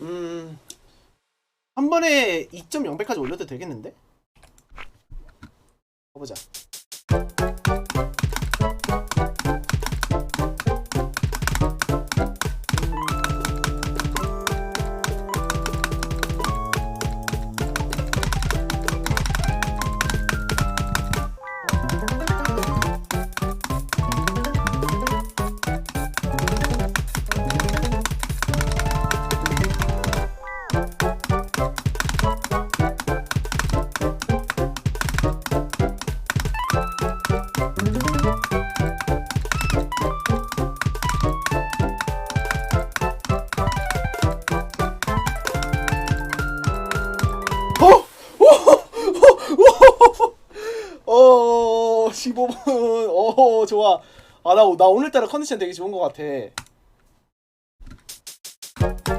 음. 한 번에 2.0배까지 올려도 되겠는데? 가보자. 15분. 어, 좋아. 아, 나, 나 오늘따라 컨디션 되게 좋은 것 같아.